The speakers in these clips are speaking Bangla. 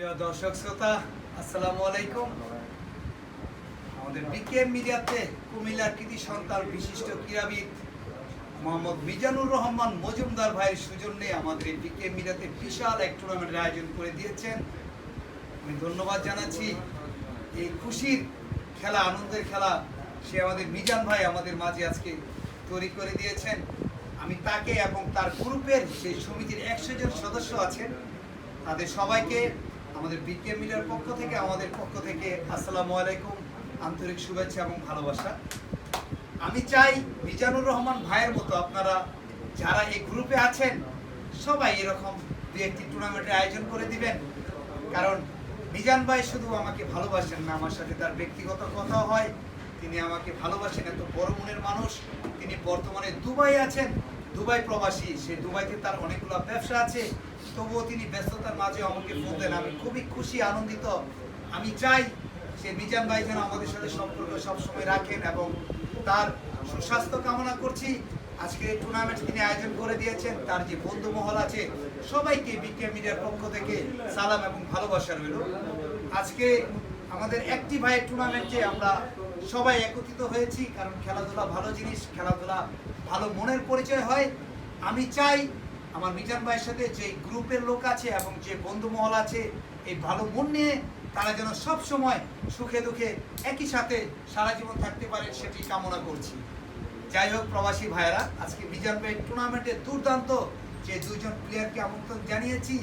প্রিয় দর্শক শ্রোতা, আসসালামু আলাইকুম। আমাদের বিকেএম মিডিয়াতে কুমিল্লার কৃতি সন্তান বিশিষ্ট ক্রীড়াবিদ মোহাম্মদ মিজানুর রহমান মজুমদার ভাইয়ের সৌজন্যে আমাদের এই বিকেএম মিডিয়াতে বিশাল এক টুর্নামেন্টের আয়োজন করে দিয়েছেন। আমি ধন্যবাদ জানাচ্ছি। এই খুশির খেলা, আনন্দের খেলা সে আমাদের মিজান ভাই আমাদের মাঝে আজকে তৈরি করে দিয়েছেন। আমি তাকে এবং তার গ্রুপের যে সমিতির একশো জন সদস্য আছেন। তাদের সবাইকে আমাদের বিকে মিডিয়ার পক্ষ থেকে, আমাদের পক্ষ থেকে আসসালামু আলাইকুম, আন্তরিক শুভেচ্ছা এবং ভালোবাসা। আমি চাই মিজানুর রহমান ভাইয়ের মতো আপনারা যারা এই গ্রুপে আছেন, সবাই এরকম দু একটি টুর্নামেন্টের আয়োজন করে দিবেন। কারণ মিজান ভাই শুধু আমাকে ভালোবাসেন না, আমার সাথে তার ব্যক্তিগত কথাও হয়। তিনি আমাকে ভালোবাসেন, এত বড় মনের মানুষ। তিনি বর্তমানে দুবাই আছেন। দুবাই প্রবাসী, সে দুবাইতে তার অনেকগুলো ব্যবসা আছে। তবুও তিনি ব্যস্ততার মাঝে আমাকে দেন। আমি খুবই খুশি, আনন্দিত। আমি চাই সে মিজান ভাই যেন আমাদের সাথে সম্পর্ক সবসময় রাখেন এবং তার সুস্বাস্থ্য কামনা করছি। আজকে এই টুর্নামেন্ট তিনি আয়োজন করে দিয়েছেন। তার যে বন্ধু মহল আছে, সবাইকে বিকে মিডিয়ার পক্ষ থেকে সালাম এবং ভালোবাসা রইল। আজকে আমাদের একটি ভাইয়ের টুর্নামেন্টে আমরা সবাই একত্রিত হয়েছি, কারণ খেলাধুলা ভালো জিনিস। খেলাধুলা ভালো মনের পরিচয় হয়, আমি চাই আমার মিজান ভাইয়ের সাথে যে গ্রুপের লোক আছে এবং যে বন্ধু মহল আছে, এই ভালো মন নিয়ে তারা যেন সব সময় সুখে দুঃখে একই সাথে সারা জীবন থাকতে পারে সেটি কামনা করছি। যাই হোক, প্রবাসী ভাইয়েরা, আজকে মিজান ভাই টুর্নামেন্টে দুর্দান্ত যে দুইজন প্লেয়ারকে আমন্ত্রণ জানিয়েছি,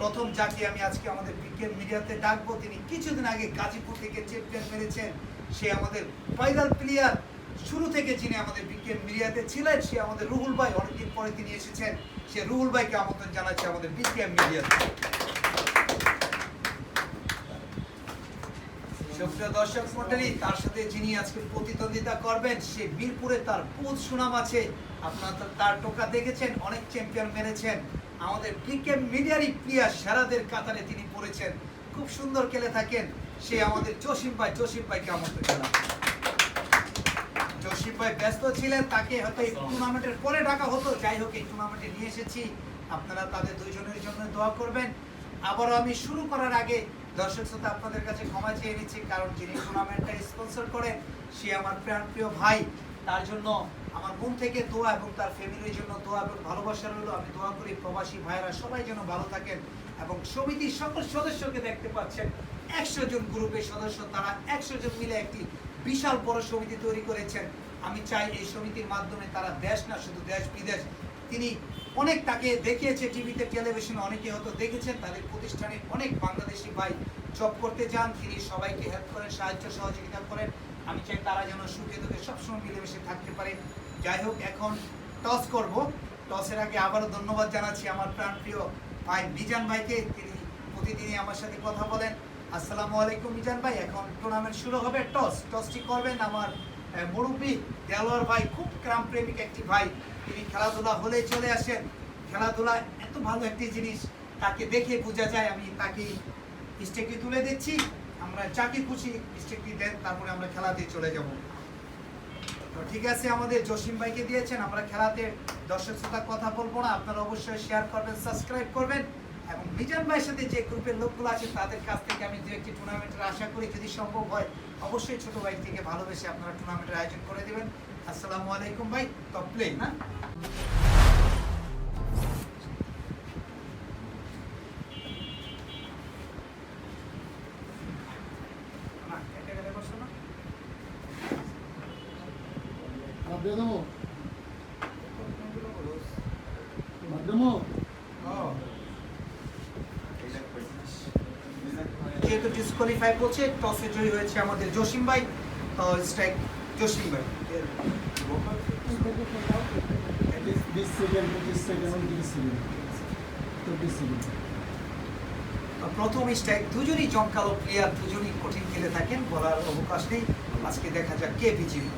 প্রথম যাকে আমি আজকে আমাদের বিজ্ঞান মিডিয়াতে ডাকবো, তিনি কিছুদিন আগে গাজীপুর থেকে চ্যাম্পিয়ন মেরেছেন, সে আমাদের ফাইনাল প্লেয়ার শুরু থেকে যিনি আমাদের বিজ্ঞান মিডিয়াতে ছিলেন, সে আমাদের রুহুল ভাই, অনেকদিন পরে তিনি এসেছেন, সে রুহুল ভাইকে আমন্ত্রণ জানাচ্ছে আমাদের বিজ্ঞান মিডিয়াতে। সুপ্রিয় দর্শক মন্ডলী তার সাথে যিনি আজকে প্রতিদ্বন্দ্বিতা করবেন, সে মিরপুরে তার সুনাম আছে। আপনারা তার টোকা দেখেছেন, অনেক চ্যাম্পিয়ন মেরেছেন। আমাদের ক্রিকেট মিডিয়ারই প্লেয়ার সেরাদের কাতারে তিনি পড়েছেন। খুব সুন্দর খেলে থাকেন। সে আমাদের জসিম ভাই, জসিম ভাইকে আমন্ত্রণ জানান জসিম ভাই ব্যস্ত ছিলেন, তাকে হয়তো এই টুর্নামেন্টের পরে ডাকা হতো। যাই হোক, এই টুর্নামেন্টে নিয়ে এসেছি। আপনারা তাদের দুইজনের জন্য দোয়া করবেন। আবারও আমি শুরু করার আগে দর্শক শ্রোতা আপনাদের কাছে ক্ষমা চেয়ে নিচ্ছি, কারণ যিনি টুর্নামেন্টটা স্পন্সর করেন, সে আমার প্রাণ প্রিয় ভাই। তার জন্য আমার মন থেকে দোয়া এবং তার ফ্যামিলির জন্য দোয়া এবং ভালোবাসা রইল। আমি দোয়া করি প্রবাসী ভাইরা সবাই যেন ভালো থাকেন এবং সমিতির সকল সদস্যকে দেখতে পাচ্ছেন। একশো জন গ্রুপের সদস্য, তারা একশো জন মিলে একটি বিশাল বড় সমিতি তৈরি করেছেন। আমি চাই এই সমিতির মাধ্যমে তারা দেশ না, শুধু দেশ বিদেশ। তিনি অনেক তাকে দেখিয়েছে টিভিতে, টেলিভিশনে, অনেকে হয়তো দেখেছেন, তাদের প্রতিষ্ঠানে অনেক বাংলাদেশি ভাই জব করতে যান, তিনি সবাইকে হেল্প করেন, সাহায্য, সহযোগিতা করেন। আমি চাই তারা যেন সুখে দুঃখে সবসময় মিলেমিশে থাকতে পারে। যাই হোক, এখন টস করব। টসের আগে আবারও ধন্যবাদ জানাচ্ছি আমার প্রাণপ্রিয় ভাই মিজান ভাইকে। তিনি প্রতিদিনই আমার সাথে কথা বলেন। আসসালামু আলাইকুম মিজান ভাই, এখন টুর্নামেন্ট শুরু হবে টস টসটি করবেন আমার মুরব্বী দেলোয়ার ভাই, খুব গ্রাম প্রেমিক একটি ভাই। তিনি খেলাধুলা হলে চলে আসেন। খেলাধুলা এত ভালো একটি জিনিস, তাকে দেখে বোঝা যায়, আমি তাকে স্টেকটি তুলে দিচ্ছি। আমরা যাকে খুশি স্টেকটি দেন, তারপরে আমরা খেলাতে চলে যাব। তো ঠিক আছে, আমাদের জসিম ভাইকে দিয়েছেন, আমরা খেলাতে দর্শক শ্রোতা কথা বলব না, আপনারা অবশ্যই শেয়ার করবেন সাবস্ক্রাইব করবেন। এবং মিজান ভাইয়ের সাথে যে গ্রুপের লোকগুলো আছে তাদের কাছ থেকে আমি দু একটি টুর্নামেন্টের আশা করি যদি সম্ভব হয় অবশ্যই ছোট ভাই থেকে ভালোবেসে আপনারা টুর্নামেন্টের আয়োজন করে দেবেন। আসসালামু আলাইকুম ভাই টপ না, এটা গেলে বসো না। মাধ্যম মাধ্যম যেহেতু ডিসকোয়ালিফাই বলছে টসে জয়ী হয়েছে আমাদের জসিম ভাই স্ট্রাইক জসিম ভাই। বিশ সেকেন্ড পঁচিশ সেকেন্ড উনত্রিশ সেকেন্ড চব্বিশ সেকেন্ড প্রথম স্ট্রাইক দুজনই জমকালো প্লেয়ার দুজনই কঠিন খেলে থাকেন, বলার অবকাশ নেই। আজকে দেখা যাক কে বিজয়ী।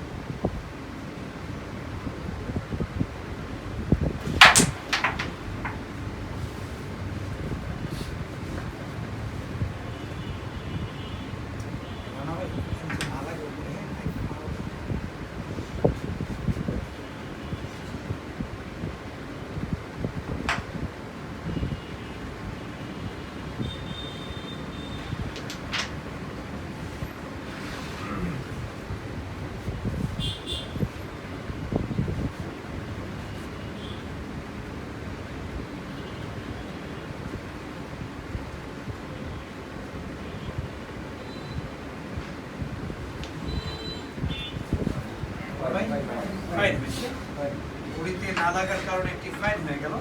না লাগার কারণে একটি ফাইন হয়ে গেল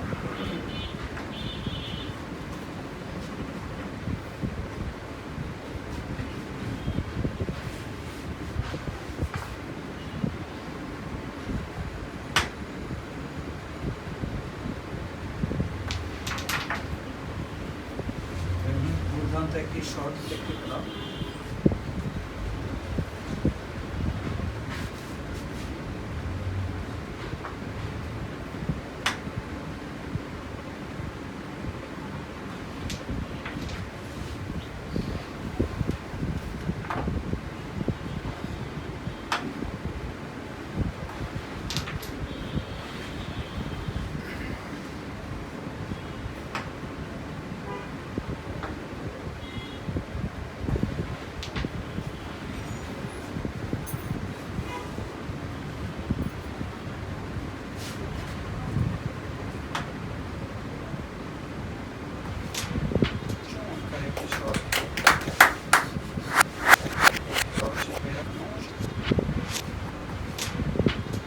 দুর্দান্ত একটি শর্ট দেখতে পেলাম চমৎকার একটি শট দর্শক ভাইরা,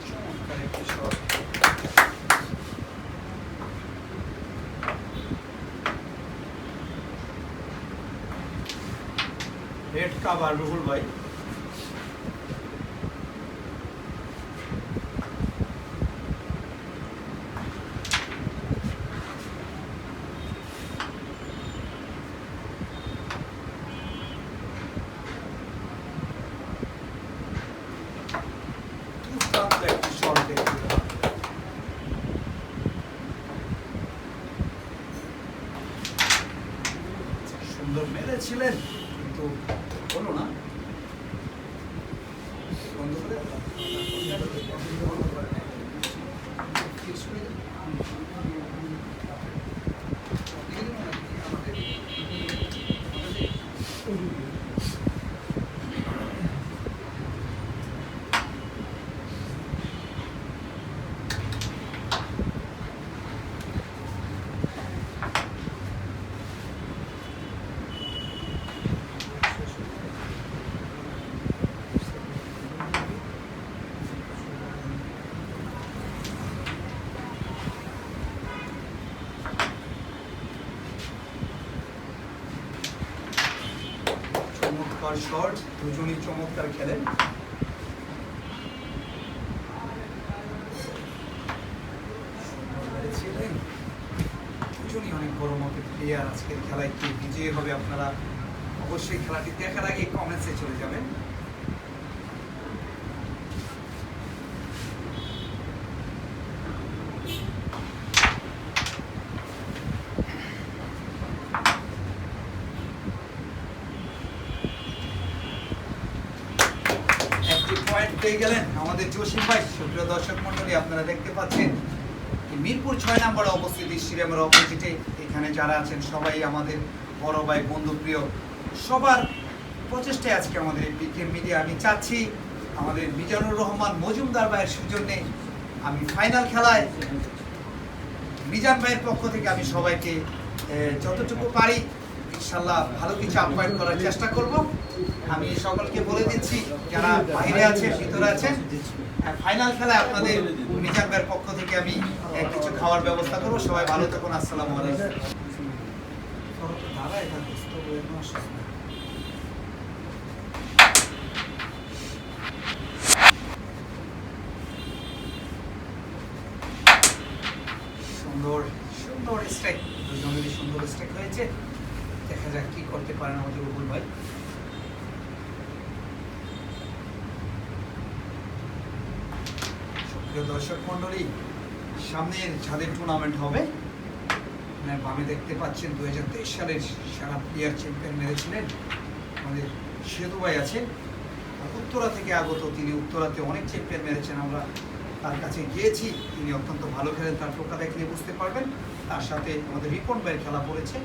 চমৎকার একটি শট কাভার রুহুল ভাই। সুন্দর মেরেছিলেন কিন্তু হলো না বন্ধ করে Fix করে দিন। দিয়ে দিন নাকি আমাদের? আমাদের? চমৎকার শর্ট দুজনই চমৎকার খেলেন। অনেক প্লেয়ার আজকের খেলায়। কে বিজয়ী হবে আপনারা অবশ্যই খেলাটি দেখার আগে কমেন্টসে চলে যাবেন একটি পয়েন্ট পেয়ে গেলেন আমাদের জসিম ভাই, সুপ্রিয় দর্শক মন্ডলী আপনারা দেখতে পাচ্ছেন মিরপুর ছয় নম্বরে অবস্থিত স্টেডিয়ামের অপোজিটে এখানে যারা আছেন সবাই আমাদের বড় ভাই বন্ধুপ্রিয় সবার প্রচেষ্টায় আজকে আমাদের এই পিকে মিডিয়া। আমি চাচ্ছি আমাদের মিজানুর রহমান মজুমদার ভাইয়ের সৌজন্যে আমি ফাইনাল খেলায় মিজান ভাইয়ের পক্ষ থেকে আমি সবাইকে যতটুকু পারি ইনশাল্লাহ ভালো কিছু আপ্যায়ন করার চেষ্টা করব। আমি সকলকে বলে দিচ্ছি, যারা বাইরে আছেন ভিতরে আছেন ফাইনাল খেলায় আপনাদের ভাইয়ের পক্ষ থেকে আমি কিছু খাওয়ার ব্যবস্থা করব। সবাই ভালো থাকুন, আসসালামু। সুন্দর সুন্দর স্ট্রাইক দুজনেরই সুন্দর স্ট্রাইক হয়েছে। দেখা যাক কি করতে পারেন আমাদের রুবুল ভাই? সুপ্রিয় দর্শক মন্ডলী সামনের ছাদের টুর্নামেন্ট হবে। মানে বামে দেখতে পাচ্ছেন দু হাজার তেইশ সালের সারা প্লেয়ার চ্যাম্পিয়ন মেরেছিলেন। আমাদের সেতু ভাই আছেন উত্তরা থেকে আগত তিনি উত্তরাতে অনেক চ্যাম্পিয়ন মেরেছেন। আমরা তার কাছে গিয়েছি। তিনি অত্যন্ত ভালো খেলেন, তার টোকা দেখলে বুঝতে পারবেন। তার সাথে আমাদের রিপন ভাইয়ের খেলা পড়েছে।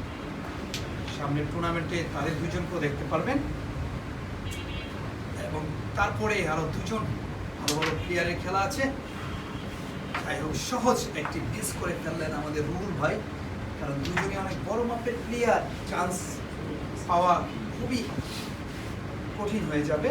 সামনের টুর্নামেন্টে তাদের দুজনকেও দেখতে পারবেন। এবং তারপরে আরও দুজন ভালো ভালো প্লেয়ারের খেলা আছে। যাই হোক, সহজ একটি মিস করে ফেললেন আমাদের রুহুল ভাই। কারণ দুজনে অনেক বড় মাপের প্লেয়ার চান্স পাওয়া খুবই কঠিন হয়ে যাবে।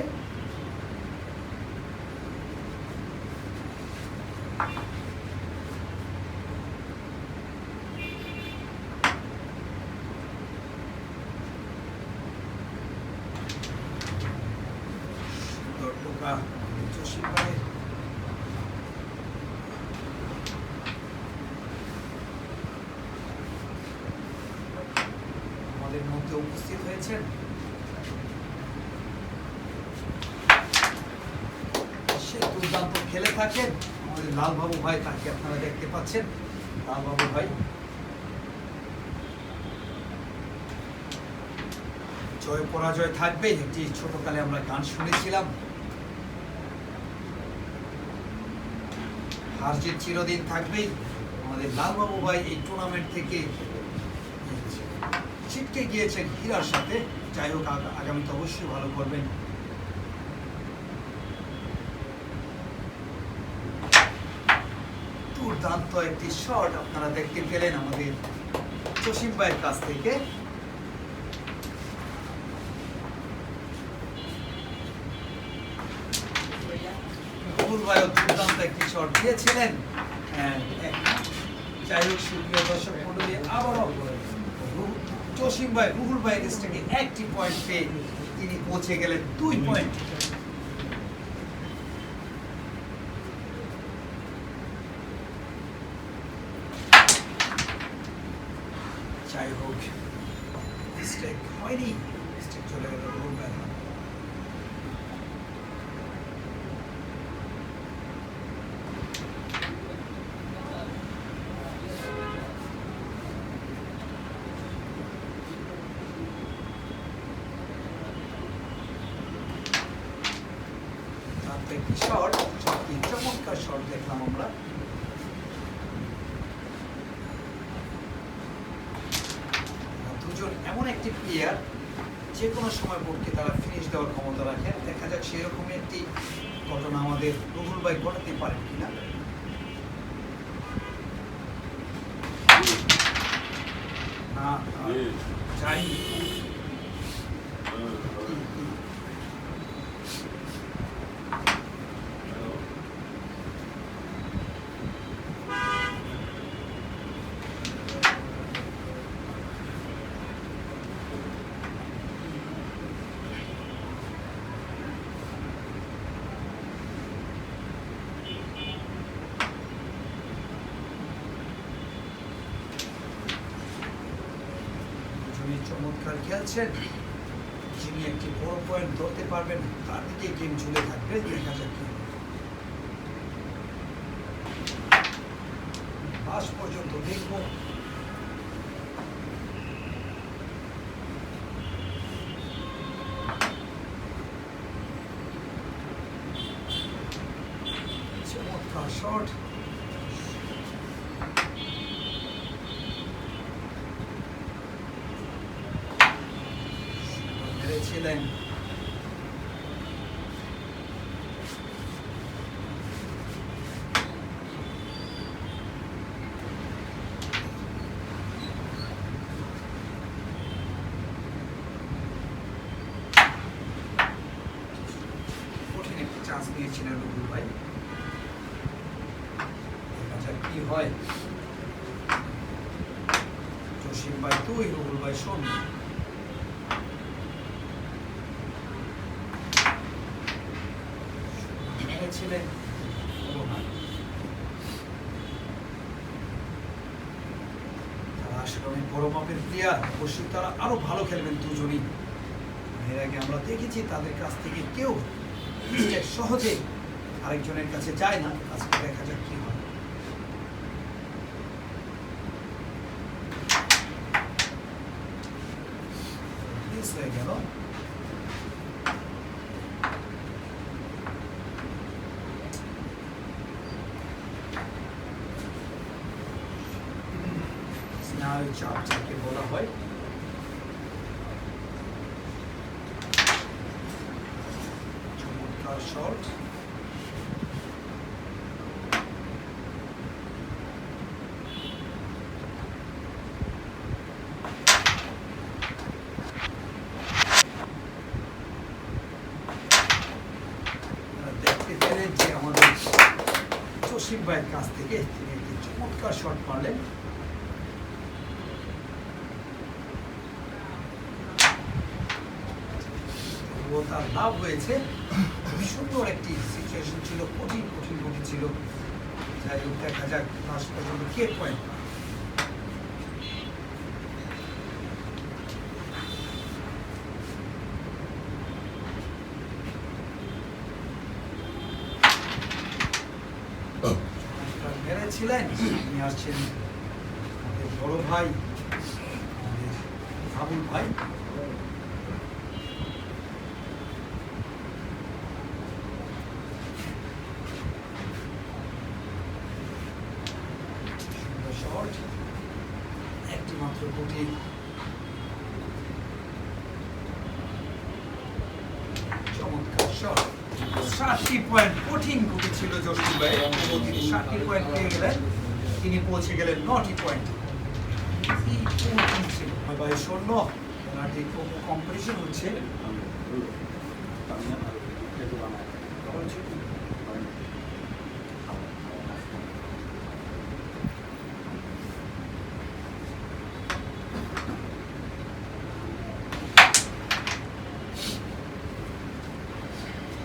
টোকা আমাদের মধ্যে উপস্থিত হয়েছেন সে দুর্দান্ত খেলে থাকেন আমাদের লালবাবু ভাই তাকে আপনারা দেখতে পাচ্ছেন লালবাবু ভাই জয় পরাজয় থাকবে একটি ছোটকালে আমরা গান শুনেছিলাম হার জিত চিরদিন থাকবেই আমাদের লালবাবু ভাই এই টুর্নামেন্ট থেকে ছিটকে গিয়েছেন হীরার সাথে। যাই হোক আগামীতে অবশ্যই ভালো করবেন। দুর্দান্ত একটি শট আপনারা দেখতে পেলেন আমাদের জসিম ভাইয়ের কাছ থেকে। দুর্দান্ত একটি শট দিয়েছিলেন। হ্যাঁ, যাই হোক সুপ্রিয় দর্শক মন্ডলী আবারও জসিম ভাই রুহুল ভাই থেকে একটি পয়েন্ট পেয়ে তিনি পৌঁছে গেলেন। দুই পয়েন্ট যাই হোক মিস্টেক হয়নি মিস্টেক চলে গেল রুহুল ভাই তারপরে একটি শট একটি চমৎকার শট দেখলাম আমরা। দুজন এমন একটি প্লেয়ার যে কোনো সময় বোর্ডকে তারা ফিনিশ দেওয়ার ক্ষমতা রাখে। দেখা যাক সেরকমই একটি ঘটনা আমাদের রুহুল ভাই ঘটাতে পারেন কিনা। না না, যিনি চমৎকার খেলছেন। যিনি একটি বড় পয়েন্ট ধরতে পারবেন, তার দিকে গেম ঝুলে থাকবে, দেখা যাক পর্যন্ত দেখব চমৎকার শট মেরেছিলেন চান্স নিয়েছিলেন রুবুল ভাই যাক কি হয়? জসিম ভাই তুই রুবুল ভাই শোন। তারা আরও ভালো খেলবেন দুজনই। এর আগে আমরা দেখেছি তাদের কাছ থেকে কেউ সহজে আরেকজনের কাছে যায় না আজকে দেখা যাক কি হয়। হয়ে গেল। স্নায়ু চাপ যাকে বলা হয় দেখতে পেলেন যে আমাদের জসিম ভাইয়ের কাছ থেকে তিনি একটি চমৎকার শট মারলেন। তার লাভ হয়েছে। খুব সুন্দর একটি সিচুয়েশন ছিল কঠিন কঠিন গতি ছিল। যাই হোক দেখা যাক লাস্ট পর্যন্ত কে পয়েন্ট মেরেছিলেন তিনি আসছেন বড় ভাই আবুল ভাই সুন্দর শট একটি মাত্র কোটি চমৎকার শট ষাটটি পয়েন্ট কঠিন গুটি ছিল জসিম ভাই এবং তিনি ষাটটি পয়েন্ট পেয়ে গেলেন তিনি পৌঁছে গেলেন নটি পয়েন্ট ছিল ভাই শূন্য পেনাল্টি কম্পিটিশন হচ্ছে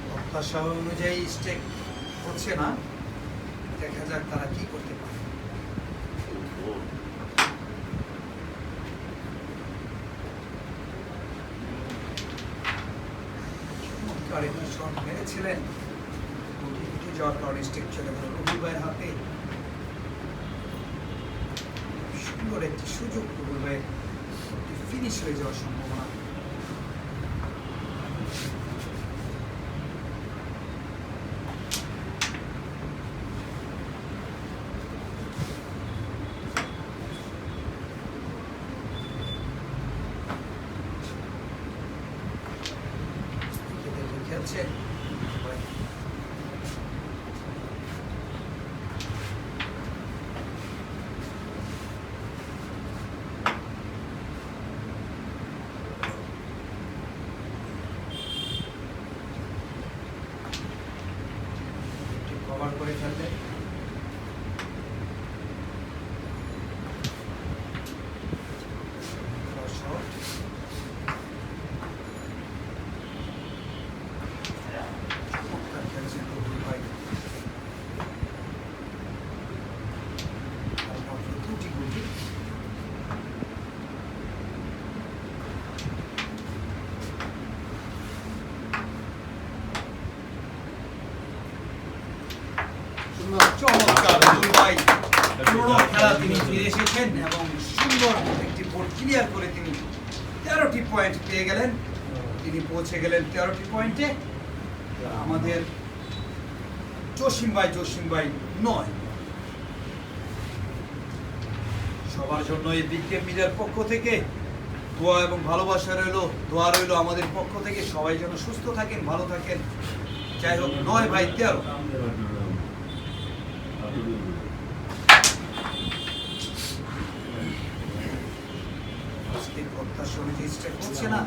প্রত্যাশা অনুযায়ী স্টেক হচ্ছে না। দেখা যাক তারা কি করতে পারে চমৎকার একটি গুটি গুটি যাওয়ার হাতে সুন্দর একটি সুযোগ রবি ভাইয়ের ফিনিশ হয়ে যাওয়ার সম্ভাবনা দেখে খেলছেন কভার করে ফেললেন শট চমৎকার খেলছেন রবুল ভাই আর মাত্র দুটি গুটি চমৎকার রবুল ভাই পুরো খেলা তিনি ফিরে এসেছেন এবং সুন্দর একটি বোর্ড ক্লিয়ার করে তিনি তেরোটি পয়েন্ট পেয়ে গেলেন, তিনি পৌঁছে গেলেন তেরোটি পয়েন্টে আমাদের জসিম ভাই জসিম ভাই নয়। সবার জন্য এই বিজ্ঞান মিডিয়ার পক্ষ থেকে দোয়া এবং ভালোবাসা রইল, দোয়া রইল আমাদের পক্ষ থেকে। সবাই যেন সুস্থ থাকেন, ভালো থাকেন। যাই হোক, নয় ভাই, তেরো আজকে প্রত্যাশা অনুযায়ী স্টেপ হচ্ছে না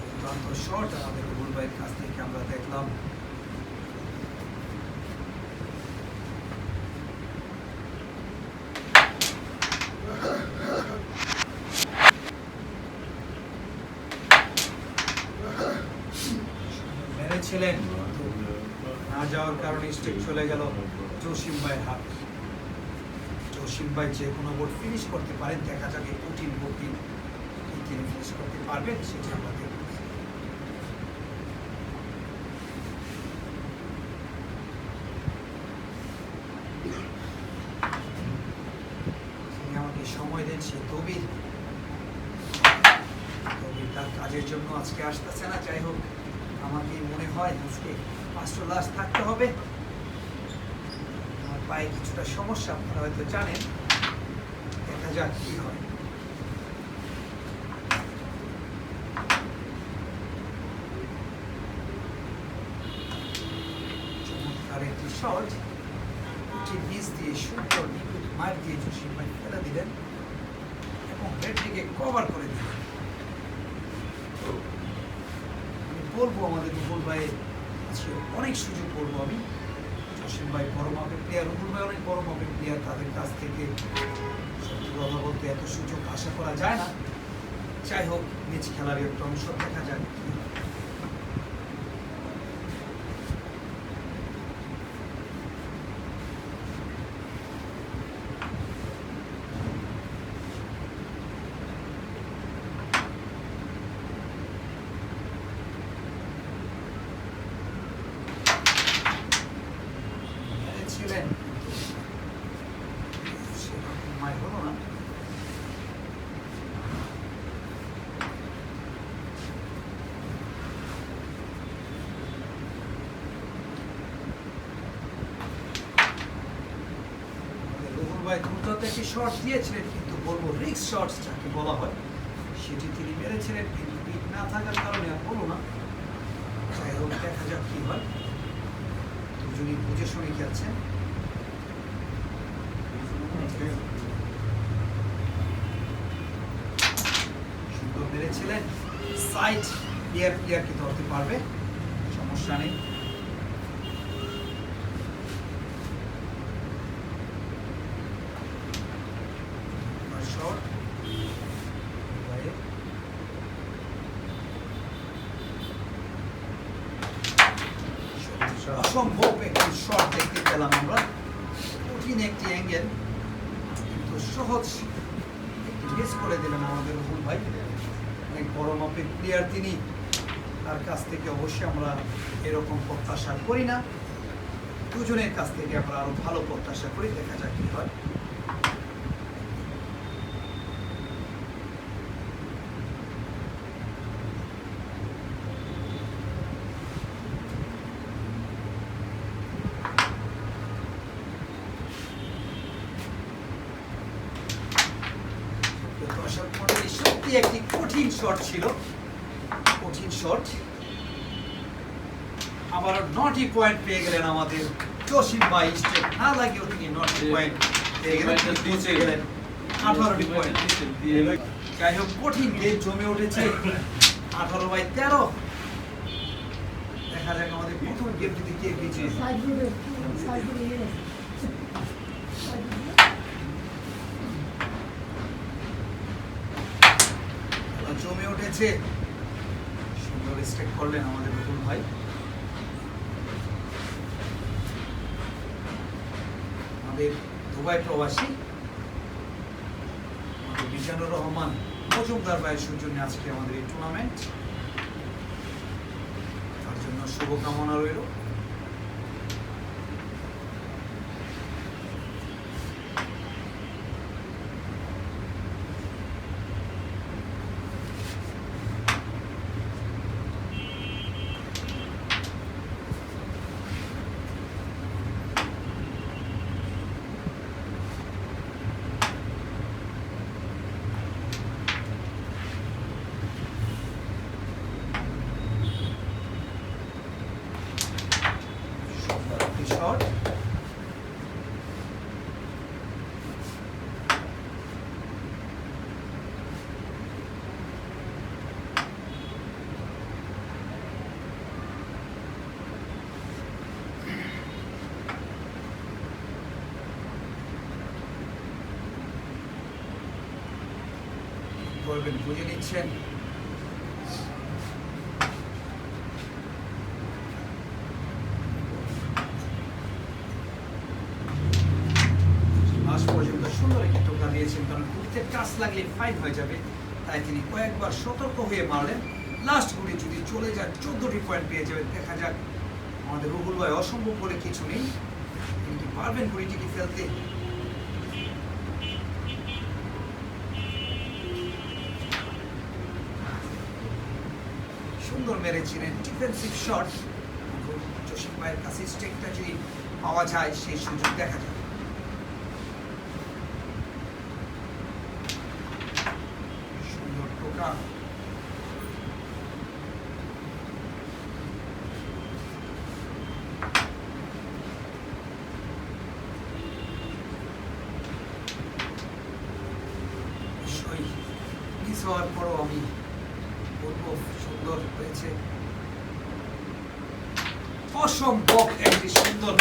দুর্দান্ত শট আমাদের রুবুল ভাইয়ের কাছ থেকে আমরা দেখলাম মেরেছিলেন না যাওয়ার কারণে স্টেপ চলে গেল জসিম ভাইয়ের হাত। জসিম ভাই যে কোনো বোর্ড ফিনিশ করতে পারেন। দেখা যাক কঠিন কঠিন তিনি ফিনিশ করতে পারবেন, সেটি আমরা দেখব তিনি আমাকে সময় দেন সে তবির তবির তার কাজের জন্য আজকে আসতেছে না যাই হোক আমাকে মনে হয় আজকে পাঁচশো লাশ থাকতে হবে। আমার পায়ে কিছুটা সমস্যা, আপনারা হয়তো জানেন। দেখা যাক কি হয়। দিয়ে দিয়ে দিলেন এবং কভার করে দিলেন। বলব আমাদের রুবুল আজকে অনেক সুযোগ করব আমি। জসিম ভাই বড় মাপের প্লেয়ার রুবুল ভাই অনেক বড় মাপের প্লেয়ার তাদের কাছ থেকে কথা বলতে এত সুযোগ আশা করা যায় না। যাই হোক, নিজ খেলার একটা অংশ দেখা যাক কি হয়। ছিলেন সেরকম মায় হলো ভাই দ্রুত একটি শট দিয়েছিলেন, কিন্তু বলব রিক্স শটস যাকে বলা হয়, সেটি তিনি মেরেছিলেন, কিন্তু পিক না থাকার কারণে আর হলো না। দেখা যাক কি হয়। দুজনই বুঝে শুনে খেলছেন মেরেছিলেন সাইড প্লেয়ার প্লেয়ারকে ধরতে পারবে, সমস্যা নেই। অসম্ভব একটি শট দেখতে পেলাম আমরা। কঠিন একটি অ্যাঙ্গেল কিন্তু সহজ। করে দিলেন আমাদের রুহুল ভাই। বড় মাপের প্লেয়ার তিনি, তার কাছ থেকে অবশ্যই আমরা এরকম প্রত্যাশা করি না। দুজনের কাছ থেকে আমরা আরও ভালো প্রত্যাশা করি, দেখা যাক কী হয় দর্শক মন্ডলী সত্যি একটি কঠিন শট ছিল কঠিন শট আবার নটি পয়েন্ট পেয়ে গেলেন আমাদের জসিম ভাই স্টেপ না লাগেও তিনি নটি পয়েন্ট পেয়ে গেলেন পৌঁছে গেলেন আঠারোটি পয়েন্ট যাই হোক কঠিন গেম জমে উঠেছে। আঠারো বাই তেরো। দেখা যাক আমাদের প্রথম গেমটিতে কে গেছে খেলা জমে উঠেছে। সুন্দর স্টেক করলেন আমাদের নতুন ভাই। আমাদের দুবাই প্রবাসী। আমাদের মিজানুর রহমান, মজুমদার ভাইয়ের সৌজন্যে আজকে আমাদের এই টুর্নামেন্ট তার জন্য শুভকামনা রইল সুন্দর একটি শট করবেন, বুঝে নিচ্ছেন? কারণ ফাইন হয়ে যাবে। তাই তিনি কয়েকবার সতর্ক হয়ে লাস্ট যদি চলে পয়েন্ট পেয়ে যাবেন। দেখা যাক, আমাদের রুহুল ভাই অসম্ভব বলে কিছু নেই। তিনি পারবেন গুলিটিকে ফেলতে? সুন্দর মেরেছিলেন ডিফেন্সিভ শট জসিম ভাইয়ের কাছে স্টেকটা যদি পাওয়া যায়, সেই সুযোগ দেখা যাবে সুন্দর টোকা হওয়ার পরও আমি বলব সুন্দর হয়েছে অসম্ভব একটি সুন্দর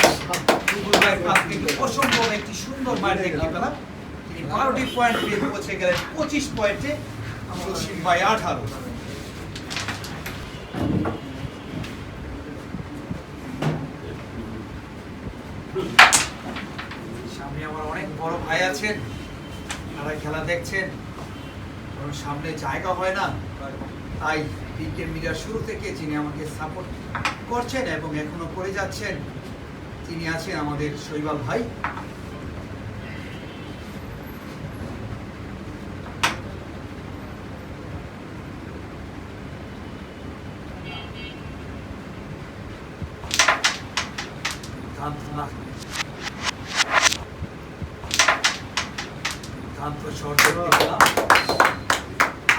ভাইয়ের কাছ থেকে অসম্ভব একটি সুন্দর মার দেখতে পেলাম। তিনি বারোটি পয়েন্ট পেয়ে পৌঁছে গেলেন, পঁচিশ পয়েন্টে জসিম ভাই আঠারো। সামনে আমার অনেক বড় ভাই আছেন, তারা খেলা দেখছেন। কারণ সামনে জায়গা হয় না, তাই বিকেল মিডিয়ার শুরু থেকে যিনি আমাকে সাপোর্ট করছেন এবং এখনও করে যাচ্ছেন তিনি আছেন আমাদের শৈবাল ভাই।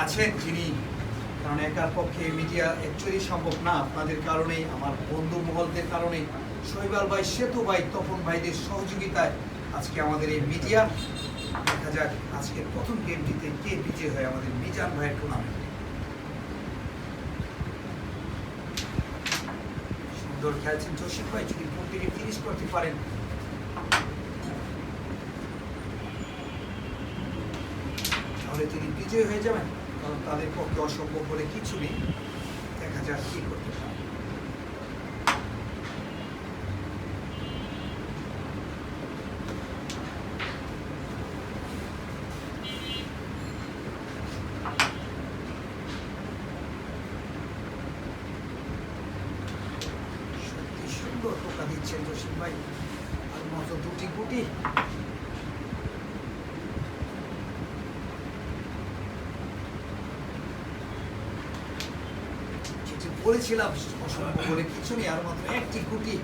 আছেন যিনি, কারণ একার পক্ষে মিডিয়া অ্যাকচুয়ালি সম্ভব না। আপনাদের কারণেই, আমার বন্ধু মহলদের কারণে শৈবাল ভাই, সেতু ভাই, তপন ভাইদের সহযোগিতায় আজকে আমাদের এই মিডিয়া। দেখা যাক আজকের প্রথম গেমটিতে কে বিজয় হয় আমাদের মিজান ভাইয়ের টুর্নামেন্ট। সুন্দর খেলছেন জসিম ভাই, যদি প্রতিটি ফিনিশ করতে পারেন। তাহলে তিনি বিজয় হয়ে যাবেন, কারণ তাদের পক্ষে অসম্ভব বলে কিছু নেই। দেখা যাক কি করতে পারে সত্যি সুন্দর টোকা দিচ্ছেন জসিম ভাই আর মতো গুটি যেটি বলেছিলাম, অসম্ভব বলে কিছু নেই, আর মাত্র একটি গুটি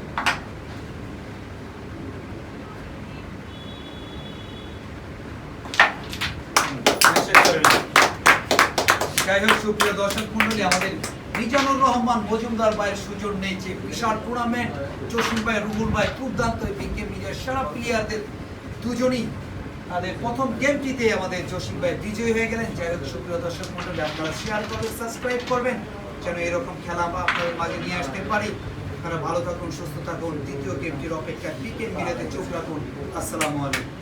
যাই হোক, সুপ্রিয় দর্শক মন্ডলী আমাদের মিজানুর রহমান মজুমদার ভাইয়ের সুযোগ নেই বিশাল টুর্নামেন্ট জসিম ভাই রুবুল ভাই, দুর্দান্ত বিকে মিডিয়ার সারা প্লেয়ারদের দুজনই তাদের প্রথম গেমটিতে আমাদের জসিম ভাই বিজয়ী হয়ে গেলেন। যাই হোক, সুপ্রিয় দর্শক মন্ডলী আপনারা শেয়ার করবেন সাবস্ক্রাইব করবেন, যেন এরকম খেলা আমরা আপনাদের মাঝে নিয়ে আসতে পারি। আপনারা ভালো থাকুন, সুস্থ থাকুন। দ্বিতীয় গেমটির অপেক্ষা বিকে মিডিয়াতে চোখ রাখুন। আসসালামু আলাইকুম।